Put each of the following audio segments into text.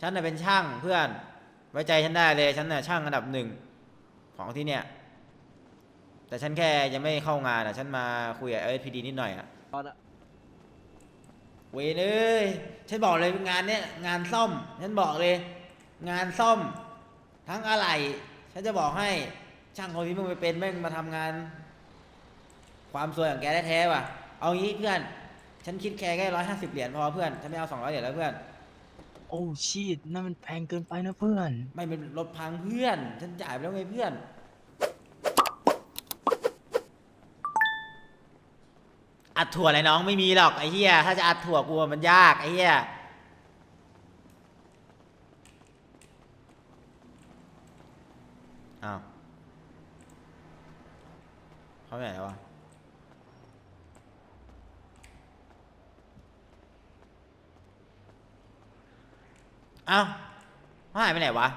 ฉันน่ะเป็นช่างเพื่อน ไว้ใจฉันได้เลย ฉันน่ะช่างอันดับหนึ่งของที่เนี่ย แต่ฉันแค่ยังไม่เข้างานอะ ฉันมาคุยกับเอสพีดีนิดหน่อยอะตอนอะเวยเอ้ยฉันบอกเลยงานเนี้ยงานซ่อม ฉันบอกเลย งานซ่อม ทั้งอะไรฉันจะบอกให้ช่างคนที่มึงไปเป็นแม่งมาทำงาน ความสวยของแกแท้ๆว่ะ เอางี้เพื่อน ฉันคิดแค่แค่ร้อยห้าสิบเหรียญพอเพื่อน ฉันไม่เอาสองร้อยเหรียญแล้วเพื่อน โอ้ชีตนั่นมันแพงเกินไปนะเพื่อน ไม่เป็นรถพังเพื่อน ฉันจ่ายไปแล้วไงเพื่อน อัดถั่วอะไรน้องไม่มีหรอกไอ้เหี้ยถ้าจะอัดถั่วกูอะมันยากไอ้เหี้ยอ้าวเขาไปไหนแล้ววะ เอ้าเขาหายไปไหนวะ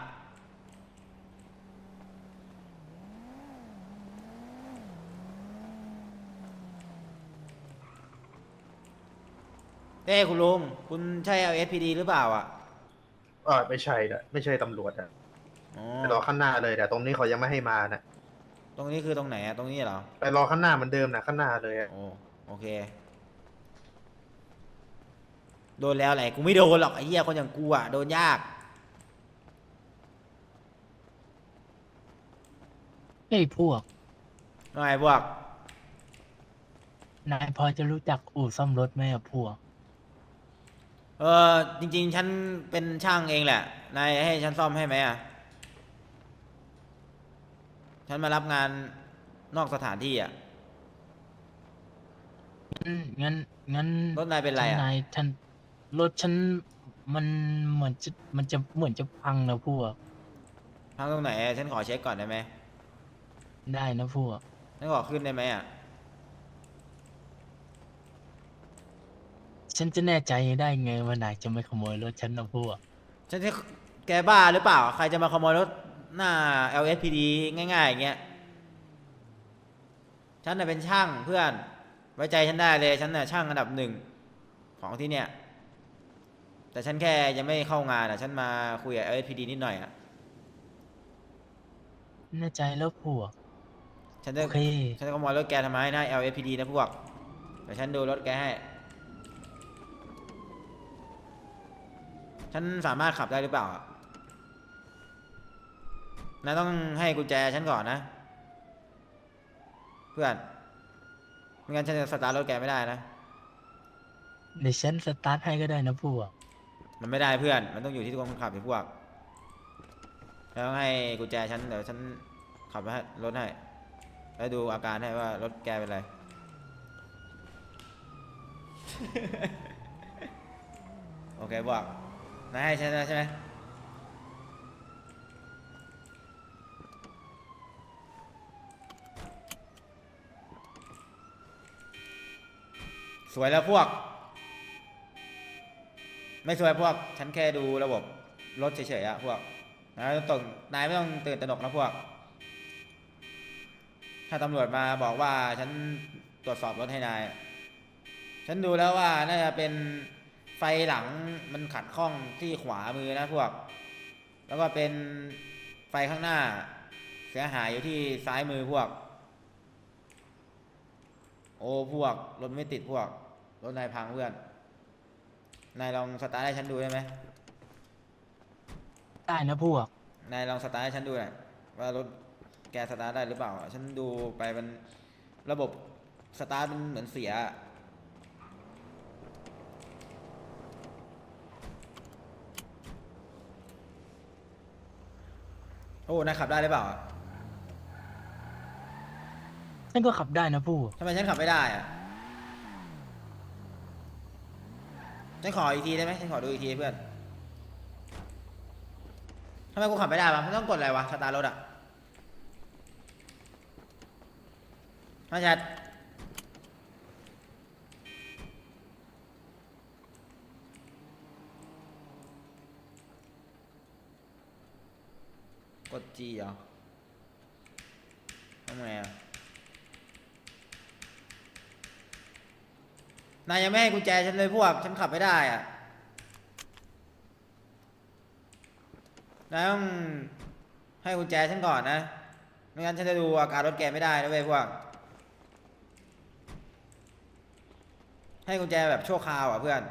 เอ้คุณลุง คุณใช่ LSPD หรือเปล่าอะเออไม่ใช่นะไม่ใช่ตำรวจนะอ๋อไปรอข้างหน้าเลยแต่ตรงนี้เขายังไม่ให้มานะตรงนี้คือตรงไหนอะตรงนี้เหรอ ไปรอข้างหน้าเหมือนเดิมนะข้างหน้าเลยอะโอ้โอเค โดนแล้วแหละกูไม่โดนหรอกไอ้เหี้ยคนอย่างกูอะโดนยากเฮ้ยพวกน้อยพวก นายพอจะรู้จักอู่ซ่อมรถไหมอะพวก เออจริง ๆ ฉันเป็นช่างเองแหละ นายให้ฉันซ่อมให้ไหมอะ ฉันมารับงานนอกสถานที่อะ อืมงั้นงั้นรถนายเป็นไรอะนายฉัน รถฉันมันเหมือนจะมันจะเหมือนจะพังนะพวกทางตรงไหนอะฉันขอเช็คก่อนได้ไหมได้นะพวก ฉันขอขึ้นได้ไหมอะ ฉันจะแน่ใจได้ไงว่านายจะไม่ขโมยรถฉันนะพวก ฉันจะแกบ้าหรือเปล่า ใครจะมาขโมยรถหน้า LSPD ง่ายๆอย่างเงี้ย ฉันน่ะเป็นช่างเพื่อน ไว้ใจฉันได้เลย ฉันน่ะช่างอันดับหนึ่งของที่เนี่ย แต่ฉันแค่ยังไม่เข้างานอะ ฉันมาคุยกับ LSPD นิดหน่อยอะ แน่ใจแล้วพวก ฉันจะโอเค ฉันจะขโมยรถแกทำไมหน้า LSPD นะพวกเดี๋ยวฉันดูรถแกให้ ฉันสามารถขับได้หรือเปล่าอะนายต้องให้กุญแจฉันก่อนนะ เพื่อนไม่งั้นฉันจะสตาร์ทรถแกไม่ได้นะ เดี๋ยวฉันสตาร์ทให้ก็ได้นะพวก มันไม่ได้เพื่อน มันต้องอยู่ที่คนขับไอ้พวก แล้วให้กุญแจฉันเดี๋ยวฉันขับให้รถให้ แล้วดูอาการให้ว่ารถแกเป็นไร โอเคบอกนายให้ฉันแล้วใช่ไหมสวยแล้วพวก ไม่สวยพวก ฉันแค่ดูระบบรถเฉยๆอะพวกนายไม่ต้องตกนายไม่ต้องตื่นตระหนกนะพวก ถ้าตำรวจมาบอกว่าฉันตรวจสอบรถให้นาย ฉันดูแล้วว่าน่าจะเป็นไฟหลังมันขัดข้องที่ขวามือนะพวก แล้วก็เป็นไฟข้างหน้า เสียหายอยู่ที่ซ้ายมือพวก โอ้พวกรถไม่ติดพวกรถนายพังเพื่อน นายลองสตาร์ทให้ฉันดูได้ไหมได้นะพวก นายลองสตาร์ทให้ฉันดูหน่อยว่ารถแกสตาร์ทได้หรือเปล่า ฉันดูไปมันระบบสตาร์ทมันเหมือนเสีย โอ้ นายขับได้หรือเปล่าอะฉันก็ขับได้นะพวกทำไมฉันขับไม่ได้อะ ฉันขออีกทีได้ไหมฉันขอดูอีกทีเพื่อนทำไมกูขับไม่ได้วะมันต้องกดอะไรวะสตาร์ทรถอะมาชัดกด G เหรอทำไงอะ นายยังไม่ให้กุญแจฉันเลยพวก ฉันขับไม่ได้อะนายต้องให้กุญแจฉันก่อนนะ ไม่งั้นฉันจะดูอาการรถแกไม่ได้นะเว้ยพวก ให้กุญแจแบบชั่วคราวอะเพื่อน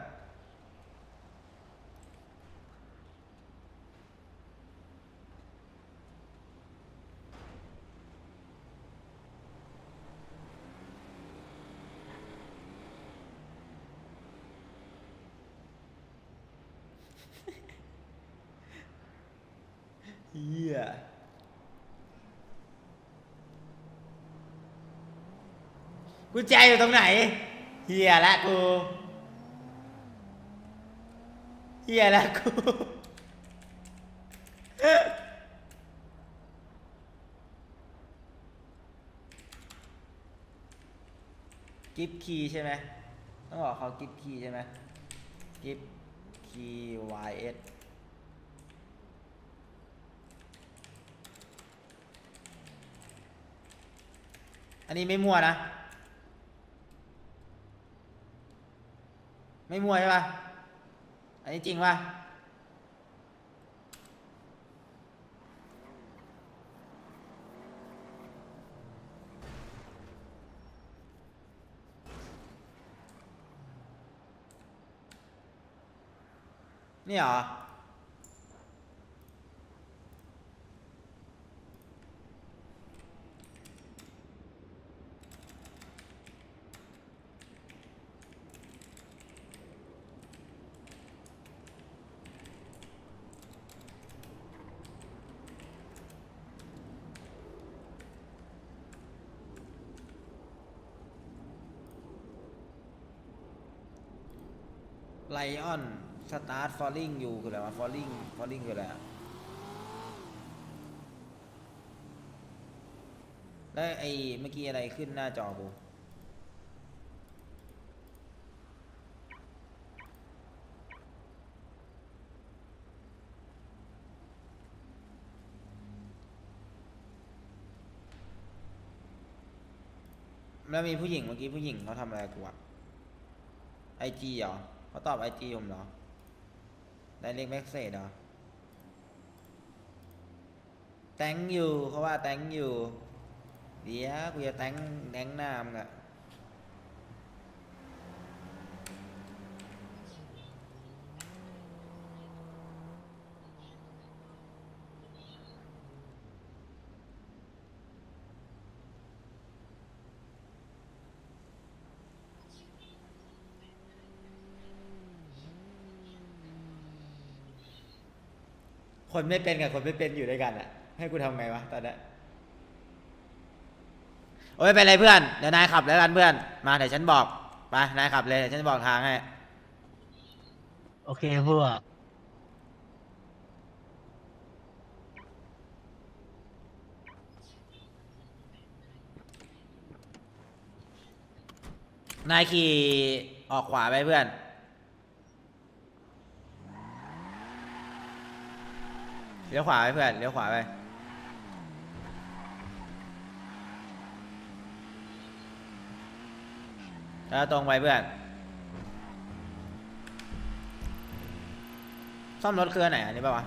เฮีย กุญแจอยู่ตรงไหนเฮียละกูเฮียละกู กิฟคีย์ใช่ไหมต้องบอกเขากิฟคีย์ใช่ไหมกิฟคีย์ YS อันนี้ไม่มั่วนะ ไม่มั่วใช่ปะอันนี้จริงปะนี่เหรอ ไลออนสตาร์ทฟอลลิ่งอยู่คืออะไรวะฟอลลิ่งฟอลลิ่งคืออะไรแล้วไอ้เมื่อกี้อะไรขึ้นหน้าจอกูแล้วมีผู้หญิงเมื่อกี้ผู้หญิงเขาทำอะไรกูอะไอจีเหรอ เขาตอบไอจีผมเหรอ ได้เรกแม็กเซ่เหรอ thank you เขาว่า thank you เดี๋ยวกูจะ thank thank น้ามึงอะ คนไม่เป็นกับคนไม่เป็นอยู่ด้วยกันอะให้กูทำไงวะตอนนี้โอ้ยไม่เป็นไรเพื่อนเดี๋ยวนายขับแล้วกันเพื่อน มาเดี๋ยวฉันบอกไปนายขับเลยเดี๋ยวฉันบอกทางให้โอเคพวกนายขี่ออกขวาไปเพื่อน เลี้ยวขวาไปเพื่อนเลี้ยวขวาไปแล้วตรงไปเพื่อน ซ่อมรถเครือไหนอันนี้ป่าวะ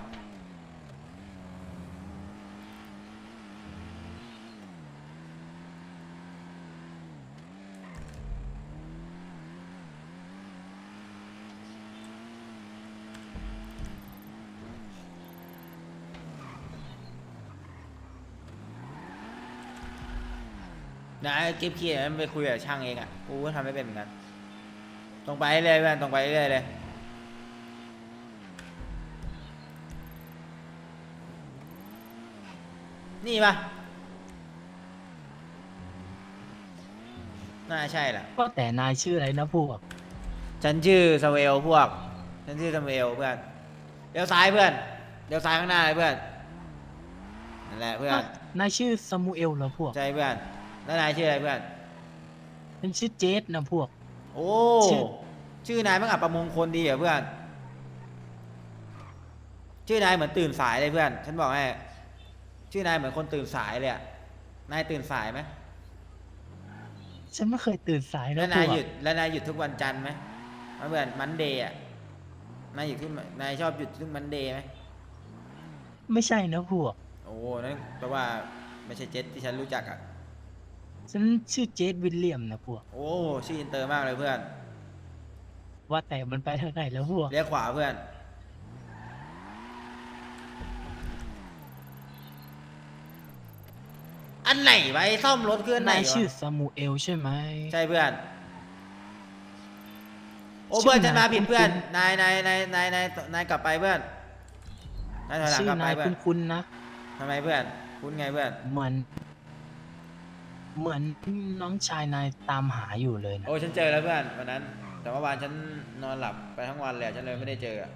นะไอ้กิฟต์คีย์มันไปคุยกับช่างเองอะกูก็ทำไม่เป็นเหมือนกันตรงไปเรื่อยๆเพื่อนตรงไปเรื่อยๆเลยนี่ปะน่าใช่แหละก็แต่นายชื่ออะไรนะพวก ฉันชื่อสเวลพวก ฉันชื่อสเวลเพื่อนเลี้ยวซ้ายเพื่อนเลี้ยวซ้ายข้างหน้าเลยเพื่อนนั่นแหละเพื่อนนายชื่อซามูเอลเหรอพวก ใช่เพื่อน แล้วนายชื่ออะไรเพื่อน ฉันชื่อเจสนะพวก โอ้ ชื่อ ชื่อนายมันอับประมงคลดีเหรอเพื่อน ชื่อนายเหมือนตื่นสายเลยเพื่อน ฉันบอกให้ ชื่อนายเหมือนคนตื่นสายเลยอะนายตื่นสายไหมฉันไม่เคยตื่นสายแล้นะวพนายวกหยุดแล้วนายหยุดทุกวันจันทร์ไหมเพื่อนมันเดย์อะนายหยุดทุกนายชอบหยุดทุกมันเดย์ไหม ไม่ใช่นะพวก โอ้นั่นแปลว่าไม่ใช่เจ็ตที่ฉันรู้จักอะ ฉันชื่อเจสวิลเลียมนะพวก โอ้ชื่ออินเตอร์มากเลยเพื่อน ว่าแต่มันไปทางไหนแล้วพวก เลี้ยวขวาเพื่อน อันไหนไว้ซ่อมรถเคลื่อนไหนนายวะชื่อซามูเอลใช่ไหม ใช่เพื่อน โอ้ชื่อเพื่อนฉันมาผิดนายเพื่อน คุ้น นายนายนายนายนายนายกลับไปเพื่อน นายถอยหลังชื่อกลับไปนายเพื่อน คุ้นๆนะ ทำไมเพื่อน คุณไงเพื่อน เหมือน เหมือนน้องชายนายตามหาอยู่เลยนะ โอ้ฉันเจอแล้วเพื่อนวันนั้น แต่ว่าวานฉันนอนหลับไปทั้งวันเลยฉันเลยไม่ได้เจออะ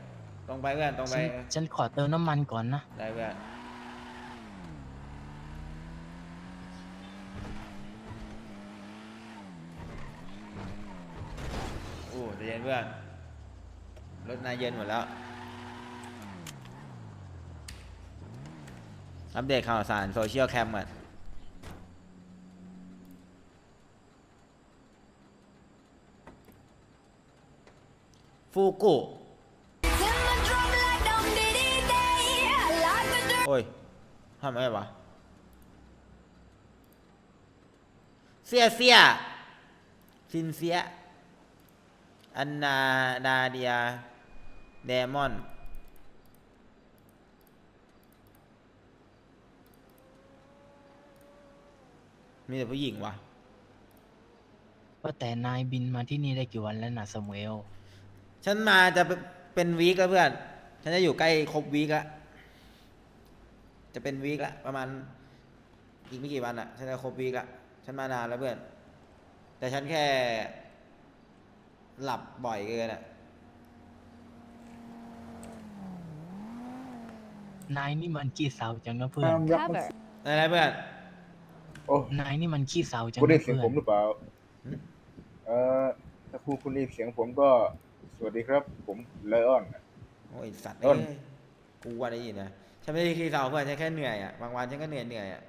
ตรงไปเพื่อนตรงไปฉันฉันขอเติมน้ำมันก่อนนะ ได้เพื่อนโอ้ใจเย็นเพื่อนรถนายเย็นหมดแล้ว อัปเดตข่าวสารโซเชียลแคมก่อน ฟูกุโอ้ยทำไมวะ เสียเสียซินเสีย อันนาดาเดียเดมอน มีแต่ผู้หญิงวะว่าแต่นายบินมาที่นี่ได้กี่วันแล้วนะซามูเอล ฉันมาจะเป็นเป็นวีคแล้วเพื่อน ฉันจะอยู่ใกล้ครบวีคแล้วจะเป็นวีคละประมาณอีกไม่กี่วันอะฉันจะครบวีคละฉันมานานแล้วเพื่อน แต่ฉันแค่ หลับบ่อยเกินอะนายนี่มันขี้เศร้าจังนะเพื่อน Cover. อะไรเพื่อน โอ้นายนี่มันขี้เศร้าจังคุณได้นะเสียงเพื่อผมนหรือเปล่าหืมเอ่อถ้าคุณคุณได้เสียงผมก็ สวัสดีครับ ผมไลออน โอ้ยสัตว์ต้เอ้น ยกูว่าได้ยินนะฉันไม่ได้ขี้เศร้าเพื่อนฉันแค่เหนื่อยอะบางวันฉันก็เหนื่อยเหนื่อยอะ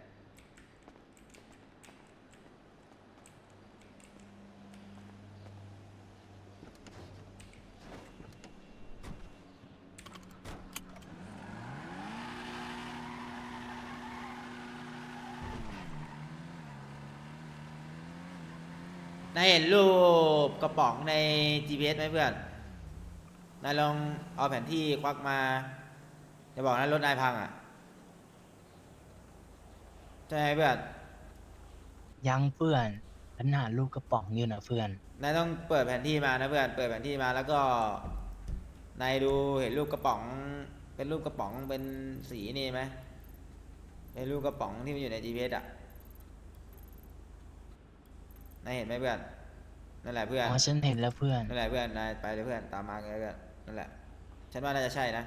นายเห็นรูปกระป๋องใน GPS ไหมเพื่อน นายลองเอาแผนที่ควักมาจะบอกนะรถนายพังอะใช่ไหมเพื่อนยังเพื่อนฉันหาลูกกระป๋องอยู่นะเพื่อน นายต้องเปิดแผนที่มานะเพื่อนเปิดแผนที่มาแล้วก็นายดูเห็นรูปกระป๋อง เป็นรูปกระป๋องเป็นสีนี่ไหมเป็นรูปกระป๋องที่มันอยู่ใน GPS อะนายเห็นไหมเพื่อนนั่นแหละเพื่อนอ๋อฉันเห็นแล้วเพื่อนนั่นแหละเพื่อนนายไปเลยเพื่อนตามมาเลยเพื่อน นั่นแหละ ฉันว่าน่าจะใช่นะ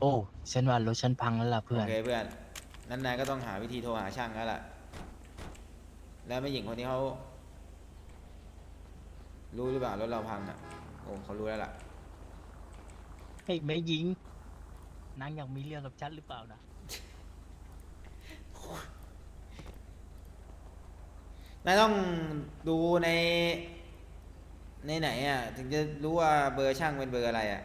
โอ้ ฉันว่ารถฉันพังแล้วล่ะเพื่อนโอเคเพื่อน นั้นนายก็ต้องหาวิธีโทรหาช่างแล้วล่ะ แล้วแม่หญิงคนนี้เขารู้หรือเปล่ารถเราพังอะ โอ้เขารู้แล้วล่ะเฮ้ยแม่ยิงนางอยากมีเรื่องกับฉันหรือเปล่านะ นายต้องดูใน ในไหนอะ ถึงจะรู้ว่าเบอร์ช่างเป็นเบอร์อะไรอะ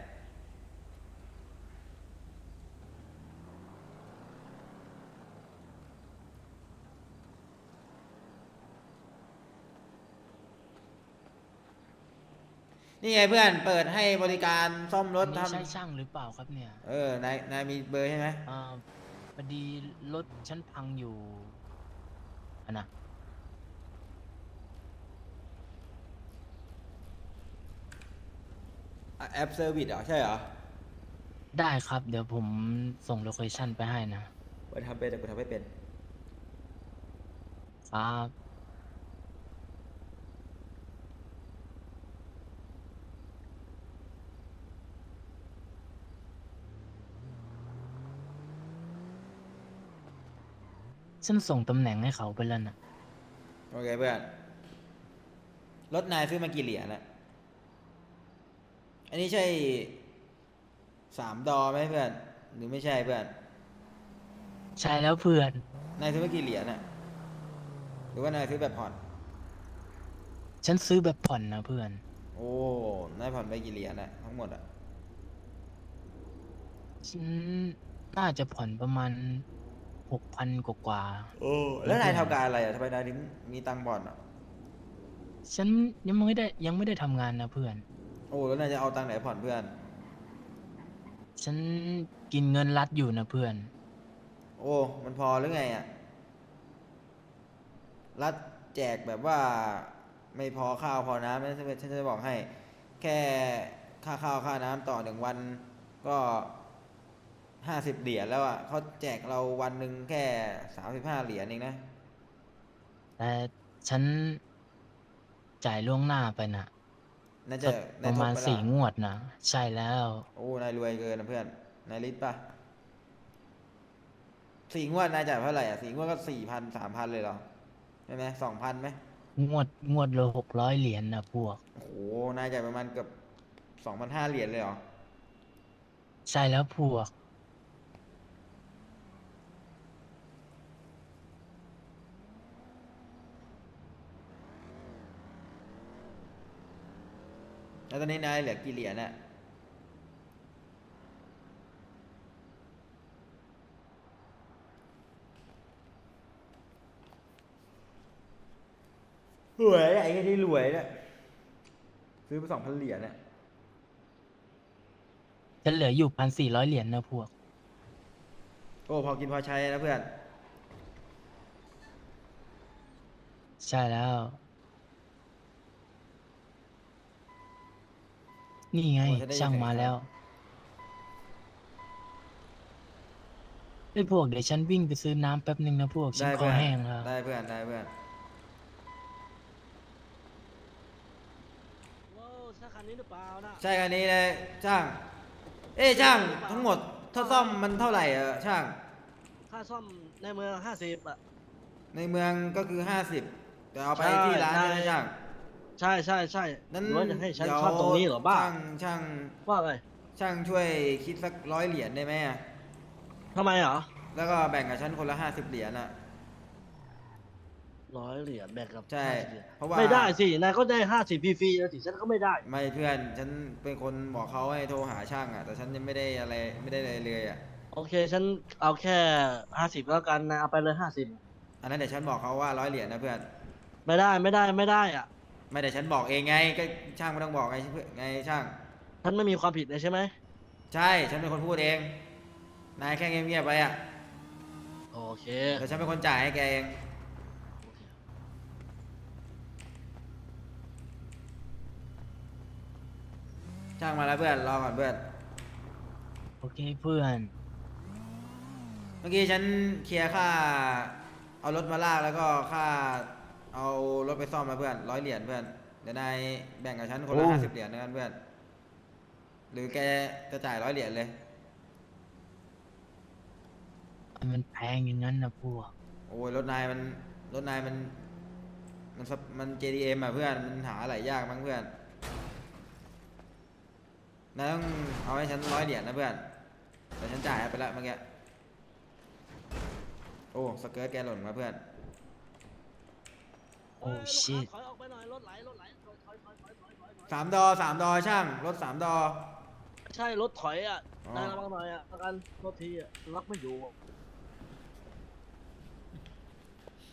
นี่ไงเพื่อนเปิดให้บริการซ่อมรอัถนนี้ทใช่ช่างหรือเปล่าครับเนี่ยำเออนายนายมีเบอร์ใช่ไหมอ่าพอดีรถฉันพังอยู่อันนะ อะ แอปเซอร์วิสเหรอใช่เหรอได้ครับ เดี๋ยวผมส่งโลเคชั่นไปให้นะเปิดทำเป็นแต่กูทำไม่เป็น ครับฉันส่งตำแหน่งให้เขาไปแล้วนะโอเคเพื่อน รถนายซื้อมากี่เหรียญละ อันนี้ใช่สามดอไหมเพื่อน หรือไม่ใช่เพื่อนใช่แล้วเพื่อน นายซื้อมากี่เหรียญน่ะหรือว่านายซื้อแบบผ่อน ฉันซื้อแบบผ่อนนะเพื่อน โอ้นายายผ่อนไปกี่เหรียญอะทั้งหมดอะฉันน่าจะผ่อนประมาณหกพันกว่าโอ้แล้วนายทำการอะไรอะทำไมนายถึงมีตังค์ผ่อนอะๆฉันยังไม่ได้ยังไม่ได้ทำงานนะเพื่อน โอ้แล้วนายจะเอาตังค์ไหนผ่อนเพื่อน ฉันกินเงินรัดอยู่นะเพื่อน โอ้มันพอหรือไงอะรัฐแจกแบบว่าไม่พอข้าวพอน้ำนะฉันฉันจะบอกให้ แค่ค่าข้าวค่าน้ำต่อหนึ่งวันก็ห้าสิบเหรียญแล้วอะเขาแจกเราวันหนึ่งแค่สามสิบห้าเหรียญเองนะ แต่ฉันจ่ายล่วงหน้าไปนะ น่าสัจะกนายประมาณทบไล่สี่งวดนะ ใช่แล้ว โอ้นายรวยเกินนะเพื่อนนายลิศปะสี่งวดนายจ่ายเท่าไหร่อะสี่งวดก็สี่พันสามพันเลยเหรอใช่ไหมสองพันไหมงวดงวดละหกร้อยเหรียญนะพวก โอ้โหนายจ่ายประมาณเกือบสองพันห้าเหรียญเลยเหรอ ใช่แล้วพวก แล้วตอนนี้นายเหลือกี่เหรียญน่ะรวยไอ้แค่ที่รวยเนี่ยซื้อไปสองพันเหรียญเนี่ยฉันเหลืออยู่พันสี่ร้อยเหรียญนะพวก โอ้พอกินพอใช้นะเพื่อน ใช่แล้ว นี่ไงโอ้จะได้ช่างยังไงมาครับแล้วไอ้พวกเดี๋ยวฉันวิ่งไปซื้อน้ำแป๊บหนึ่งนะพวกฉันได้คอเพื่อนแห้งแล้วได้เพื่อนได้เพื่อนว้าวใช่คันนี้หรือเปล่านะใช่คันนี้เลยช่าง เอ้ยช่างทั้งหมดถ้าซ่อมมันเท่าไหร่อะช่าง ค่าซ่อมในเมืองห้าสิบอะ ในเมืองก็คือห้าสิบแต่เอาไปใช่ที่ร้านได้ใช่ไหมช่าง ใช่ใช่ใช่นั้นหรือว่าจะให้ฉันเดี๋ยวซ่อมตรงนี้เหรอบ้าช่างช่างว่าไงช่างช่วยคิดสักร้อยเหรียญได้ไหมอะทำไมเหรอแล้วก็แบ่งกับฉันคนละห้าสิบเหรียญอะร้อยเหรียญแบ่งกับใช่50เหรียญเพราะว่า ไม่ได้สินายก็ได้ห้าสิบฟรีๆแล้วสิฉันก็ไม่ได้ ไม่เพื่อนฉันเป็นคนบอกเขาให้โทรหาช่างอะแต่ฉันยังไม่ได้อะไรไม่ได้อะไรเลยอะโอเคฉันเอาแค่ห้าสิบแล้วกันนายเอาไปเลยห้าสิบอันนั้นเดี๋ยวฉันบอกเขาว่าร้อยเหรียญนะเพื่อนไม่ได้ไม่ได้ไม่ได้อะ ไม่แต่ฉันบอกเองไงก็ช่างไม่ต้องบอกไงเพื่อนไงช่างฉันไม่มีความผิดเลยใช่ไหมใช่ฉันเป็นคนพูดเอง นายแค่เงียบๆไปอะโอเคแต่ฉันเป็นคนจ่ายให้แกเอง ช่างมาแล้วเพื่อนรอก่อนเพื่อน โอเคเพื่อนเมื่อกี้ฉันเคลียร์ค่า เอารถมาลากแล้วก็ค่า เอารถไปซ่อมมาเพื่อนร้อยเหรียญเพื่อนเดี๋ยวนายแบ่งกับฉันคนละโอ้ ห้าสิบเหรียญนะกันเพื่อนหรือแกจะจ่ายร้อยเหรียญเลย มันแพงอย่างนั้นนะพวก โอ้ยรถนายมันรถนายมัน มันสมัน JDM อะเพื่อนมันหาอะไรยากมั้งเพื่อนนายต้องเอาให้ฉันร้อยเหรียญนะเพื่อนแต่ฉันจ่ายให้ไปแล้วเมื่อกี้โอ้สเกิร์ตแกหล่นมาเพื่อน โอ้เยลูกชิตค้าถอยออกไปหน่อยรถไหลรถไหลถอยถอยถอยถอยถอยถอยถอยสามดอสามดอช่างรถสามดอใช่รถถอยอะอ๋อนายระวังหน่อยอะประกันรถทีอะล็อกไม่อยู่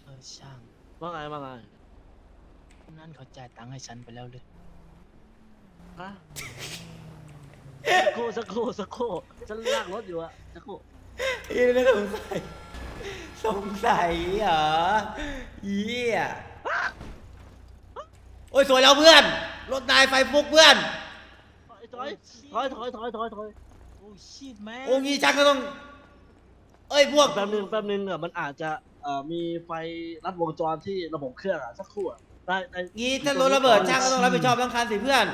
เออช่างว่าไงว่าไงนั่นเขาจ่ายตังค์ให้ฉันไปแล้วเลยฮะสักครู่สักครู่สักครู่ฉันลากรถอยู่อะสักครู่อีนี่สงสัยสงสัยเหรอเยี่ยโอ้ยสวยแล้วเพื่อน รถนายไฟฟุกเพื่อน ถอยถอยถอยถอยถอยถอยถอยโอ้ชิตแม่โอ้งี้ชักก็ต้อง เอ้ยพวก แป๊บนึงแป๊บนึงอะมันอาจจะเอ่อมีไฟลัดวงจรที่ระบบเครื่องอะสักครู่อะได้ได้งี้ถ้ารถระเบิดช่างก็ต้องรับผิดชอบทั้งคันสิเพื่อน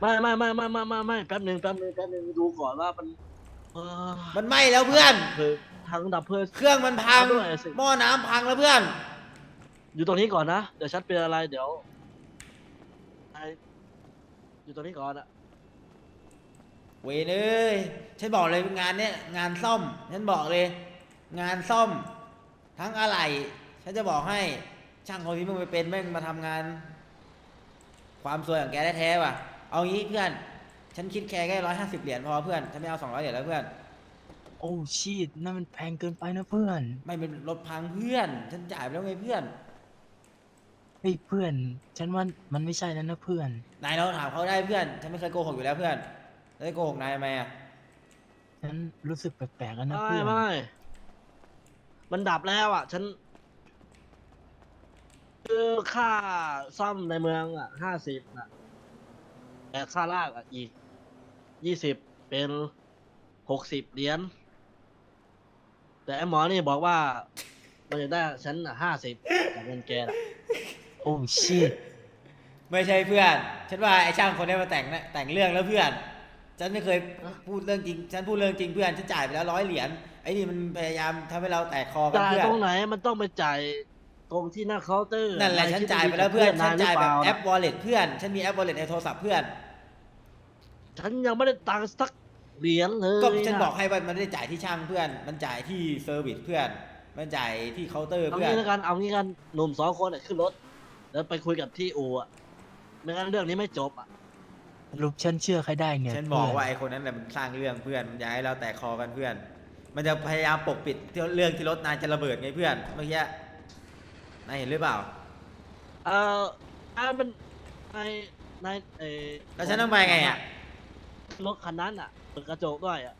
ไม่ไม่ไม่ไม่ไม่ไม่ไม่แป๊บนึงแป๊บนึงแป๊บนึงดูก่อนว่ามันเอ่อมันไหม้แล้วเพื่อน คือทางดับเพลิง เครื่องมันพังเอาด้วยสิ หม้อน้ำพังแล้วเพื่อน อยู่ตรงนี้ก่อนนะ เดี๋ยวฉันเป็นอะไรเดี๋ยวไอ อยู่ตรงนี้ก่อนอะเวยเอ้ยฉันบอกเลยงานเนี้ยงานซ่อม ฉันบอกเลย งานซ่อม ทั้งอะไหล่ฉันจะบอกให้ ช่างคนที่มึงไปเป็นแม่งมาทำงาน ความสวยของแกแท้ๆว่ะ เอางี้เพื่อน ฉันคิดแค่แค่ร้อยห้าสิบเหรียญพอเพื่อน ฉันไม่เอาสองร้อยเหรียญแล้วเพื่อน โอ้ชีตนั่นมันแพงเกินไปนะเพื่อน ไม่เป็นรถพังเพื่อน ฉันจ่ายไปแล้วไงเพื่อน เฮ้ยเพื่อน ฉันว่ามันไม่ใช่แล้วนะเพื่อน นายเราถามเขาได้เพื่อน ฉันไม่เคยโกหกอยู่แล้วเพื่อนแล้วจะโกหกนายทำไมอะ ฉันรู้สึกแปลกๆแล้วนะไม่เพื่อนไม่มันดับแล้วอะ ฉันคือค่าซ่อมในเมืองอะห้าสิบอะแต่ค่าลากอะอีกยี่สิบเป็นหกสิบเหรียญแต่ไอ้หมอนี่บอกว่า มันจะได้ฉันอะห้าสิบจากเงินแกน่ะโอ้ชีตไม่ใช่เพื่อน ฉันว่าไอ้ช่างคนนี้มาแต่งนะแต่งเรื่องแล้วเพื่อน ฉันไม่เคยพูดเรื่องจริง ฉันพูดเรื่องจริงเพื่อน ฉันจ่ายไปแล้วร้อยเหรียญ ไอ้นี่มันพยายามทำให้เราแตกคอกันจ่ายเพื่อน ตรงไหนมันต้องไปจ่ายตรงที่หน้าเคาน์เตอร์นั่นแหละายฉันคิดจ่ายไปดีแล้วเพื่อนกับฉันจ่ายแบบหรือแอเปล่ป wallet เพื่อน ฉันมีแอป wallet ในโทรศัพท์เพื่อน ฉันยังไม่ได้ตังค์สักเหรียญเลยก็ฉันนะบอกให้ว่ามันไม่ได้จ่ายที่ช่างเพื่อน มันจ่ายที่เซอร์วิสเพื่อน มันจ่ายที่เคาน์เตอร์เอาเพื่อน งี้แล้วกันเอางี้กันหนุ่มสองคนเนี่ยขึ้นรถ แล้วไปคุยกับที่อู่อะไม่งั้นเรื่องนี้ไม่จบอะสรุปฉันเชื่อใครได้เนี่ยฉันบอกว่าเพื่ไอ้คนนั้นแหละมันสร้างเรื่องเพื่อนมันอยากให้เราแตกคอกันเพื่อน มันจะพยายามปกปิดเรื่องที่รถนายจะระเบิดไงเพื่อนเมื่อกี้นายเห็นหรือเปล่าเอออันมันในในเออแล้วฉันต้องไปไงอะรถคันนั้นอะเปิดกระจกด้วยอะ